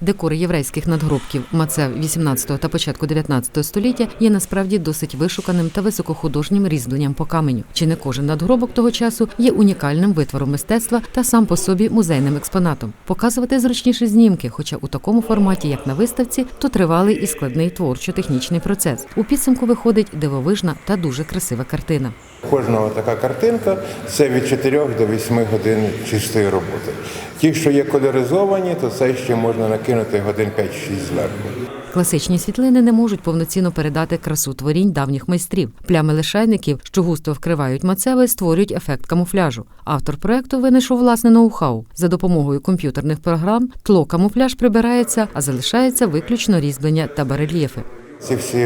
Декори єврейських надгробків мацев 18 та початку 19 століття є насправді досить вишуканим та високохудожнім різьбленням по каменю. Чи не кожен надгробок того часу є унікальним витвором мистецтва та сам по собі музейним експонатом. Показувати зручніші знімки, хоча у такому форматі, як на виставці, то тривалий і складний творчо-технічний процес. У підсумку виходить дивовижна та дуже красива картина. Кожного така картинка це від 4 до 8 годин чистої роботи. Ті, що є колоризовані, то це ще можна накинути годин 5-6 зверху. Класичні світлини не можуть повноцінно передати красу творінь давніх майстрів. Плями лишайників, що густо вкривають мацеви, створюють ефект камуфляжу. Автор проекту винайшов власне ноу-хау. За допомогою комп'ютерних програм тло камуфляж прибирається, а залишається виключно різьблення та барельєфи. Ці всі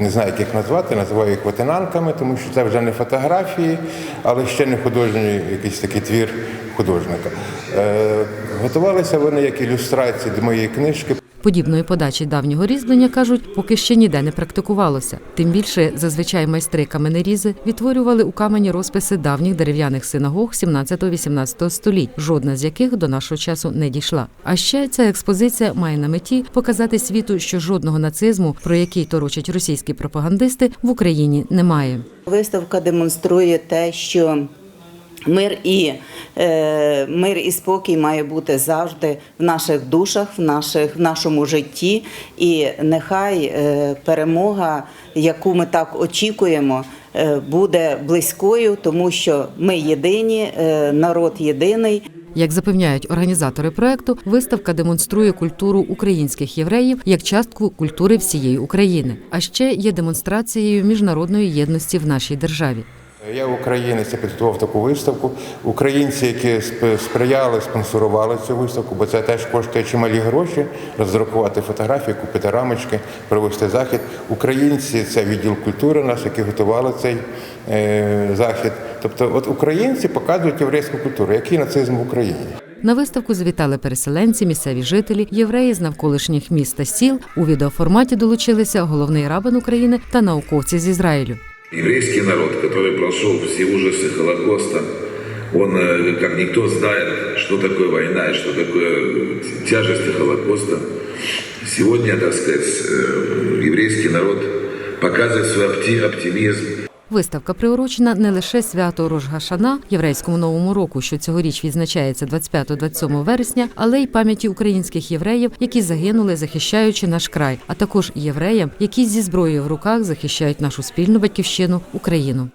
не- знаю, як їх назвати, називаю їх ватинанками, тому що це вже не фотографії, але ще не художній якийсь такий твір художника. Е, готувалися вони як ілюстрації до моєї книжки. Подібної подачі давнього різьблення кажуть, поки ще ніде не практикувалося. Тим більше зазвичай майстри каменерізи відтворювали у камені розписи давніх дерев'яних синагог 17-18 століть, жодна з яких до нашого часу не дійшла. А ще ця експозиція має на меті показати світу, що жодного нацизму, про який торочать російські пропагандисти, в Україні немає. Виставка демонструє те, що мир і, е, мир і спокій має бути завжди в наших душах, в, наших, в нашому житті. І нехай е, перемога, яку ми так очікуємо, е, буде близькою, тому що ми єдині, е, народ єдиний. Як запевняють організатори проекту, виставка демонструє культуру українських євреїв як частку культури всієї України, а ще є демонстрацією міжнародної єдності в нашій державі. Я українець, я підготував таку виставку. Українці, які сп- сприяли, спонсорували цю виставку, бо це теж коштує чималі гроші, роздрукувати фотографії, купити рамочки, провести захід. Українці це відділ культури наш, які готували цей е, захід. Тобто, от українці показують єврейську культуру, який нацизм в Україні. На виставку завітали переселенці, місцеві жителі, євреї з навколишніх міст та сіл. У відеоформаті долучилися головний рабин України та науковці з Ізраїлю. Еврейский народ, который прошел все ужасы Холокоста, он, э, как никто, знает, что такое война и что такое э, тяжести Холокоста. Сегодня, так сказать, э, еврейский народ показывает свой опти- оптимизм, Виставка приурочена не лише свято Рожгашана, єврейському новому року, що цьогоріч відзначається 25-27 вересня, але й пам'яті українських євреїв, які загинули, захищаючи наш край, а також євреям, які зі зброєю в руках захищають нашу спільну батьківщину Україну.